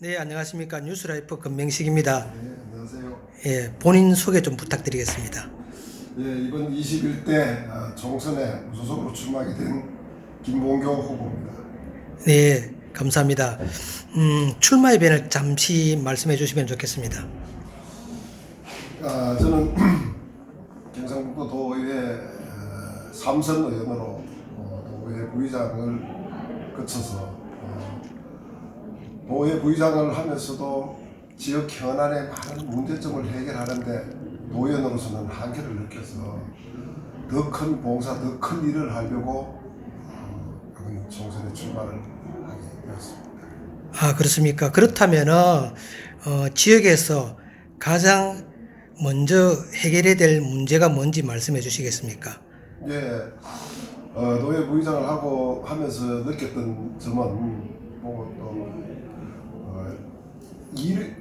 네, 안녕하십니까. 뉴스라이프 금명식입니다. 네, 안녕하세요. 예, 본인 소개 좀 부탁드리겠습니다. 예, 이번 21대 어, 총선에 무소속으로 출마하게 된 김봉교 후보입니다. 네, 감사합니다. 음, 출마 이벤을 잠시 말씀해 주시면 좋겠습니다. 아, 저는 경상북도 도의회 어, 삼선 의원으로 어, 도의회 부의장을 거쳐서 어, 도의회 부의장을 하면서도 지역 현안의 많은 문제점을 해결하는데 도의원으로서는 한계를 느껴서 더 큰 봉사, 더 큰 일을 하려고 어, 이번 총선에 출마를 하게 되었습니다. 아, 그렇습니까? 그렇다면은, 어, 지역에서 가장 먼저 해결해야 될 문제가 뭔지 말씀해 주시겠습니까? 예, 어, 노예 부의장을 하고 하면서 느꼈던 점은 뭐 또, 어, 일,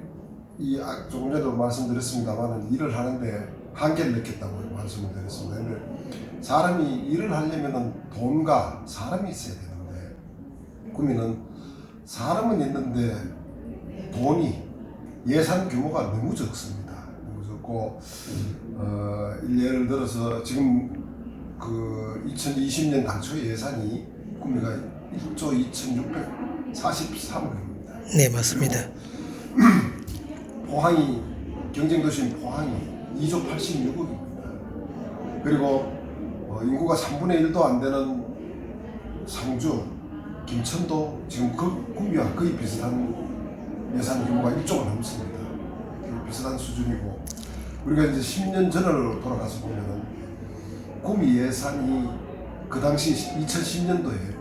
이, 아, 조금 전에도 말씀드렸습니다만 일을 하는데 한계를 느꼈다고 말씀을 드렸습니다. 근데 사람이 일을 하려면은 돈과 사람이 있어야 되는데 구미는 사람은 있는데 돈이 예산 규모가 너무 적습니다. 너무 적고 어, 예를 들어서 지금 그 2020년 당초 예산이 구미가 1조 2,643억입니다. 네, 맞습니다. 포항이 경쟁 도시인 포항이 2조 86억입니다. 그리고 어, 인구가 3분의 1도 안 되는 상주, 김천도 지금 그 구미와 거의 비슷한 예산 규모가 1조가 넘습니다. 비슷한 수준이고 우리가 이제 10년 전을 돌아가서 보면은 구미 예산이 그 당시 2010년도에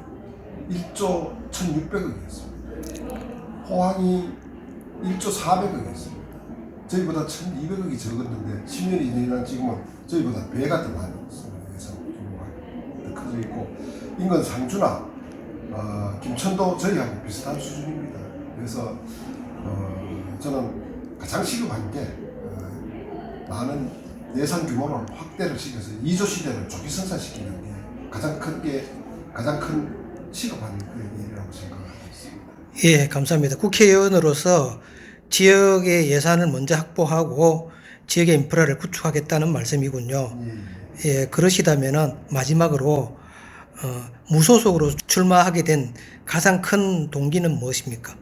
1조 1,600억이었습니다. 포항이 1조 400억이었습니다. 저희보다 1,200억이 적었는데 10년이 지난 지금은 저희보다 배가 더 많이 있습니다. 예산 규모가 더 커져 있고 인근 상주나 어, 김천도 저희하고 비슷한 수준입니다. 그래서 어, 저는 가장 시급한 게 어, 많은 예산 규모를 확대를 시켜서 2조 시대를 조기 성사시키는 게 가장 큰게 가장 큰 시급한 그 일이라고 생각하고 있습니다. 예, 감사합니다. 국회의원으로서 지역의 예산을 먼저 확보하고 지역의 인프라를 구축하겠다는 말씀이군요. 예, 예, 그러시다면은 마지막으로 어, 무소속으로 출마하게 된 가장 큰 동기는 무엇입니까?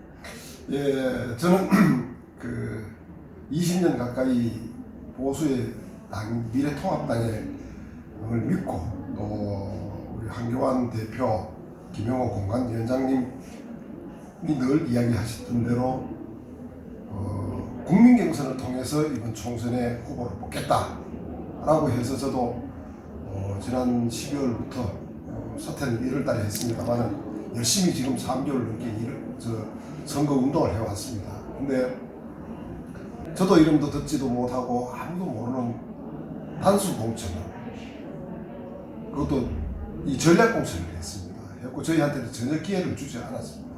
예, 저는 그 20년 가까이 보수의 당 미래통합당을 믿고 또 우리 한교안 대표 김영호 공관위원장님이 늘 이야기하셨던 대로 어, 국민 경선을 통해서 이번 총선에 후보를 뽑겠다라고 해서 저도 어, 지난 12월부터 어, 사퇴는 1월달에 했습니다만은 열심히 지금 3개월 넘게 일을 저 선거 운동을 해왔습니다. 근데 저도 이름도 듣지도 못하고 아무도 모르는 단수 공천을 그것도 이 전략 공천을 했습니다. 했고 저희한테는 전혀 기회를 주지 않았습니다.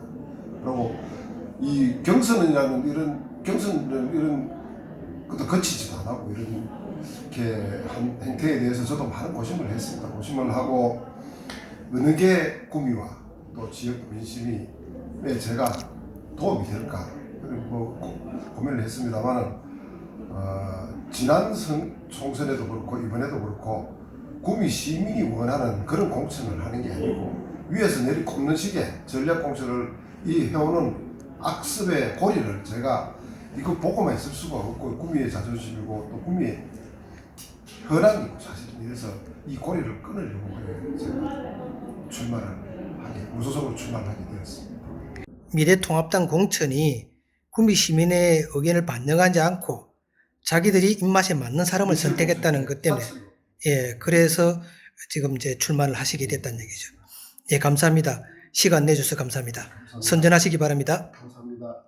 그리고 이 경선이라는 이런 경선이라는 이런 것도 거치지도 안 하고 이런 이렇게 한 행태에 대해서 저도 많은 고심을 했습니다. 고심을 하고 어느 게 구미와 또 지역 민심이 왜 제가 도움이 될까 그리고 뭐 고- 고민을 했습니다만은 어, 지난 선, 총선에도 그렇고 이번에도 그렇고 구미 시민이 원하는 그런 공천을 하는 게 아니고 위에서 내리 꼽는 식의 전략 공천을 이 해오는 악습의 고리를 제가 이거 보고만 있을 수가 없고 구미의 자존심이고 또 구미의 현안이고 사실은 이래서 이 고리를 끊으려고 제가 출마를 하게 무소속으로 출마를 하게 되었습니다. 미래통합당 공천이 구미 시민의 의견을 반영하지 않고 자기들이 입맛에 맞는 사람을 선택했다는 것 때문에. 예, 그래서 지금 이제 출마를 하시게 됐다는 얘기죠. 예, 감사합니다. 시간 내주셔서 감사합니다. 감사합니다. 선전하시기 바랍니다. 감사합니다.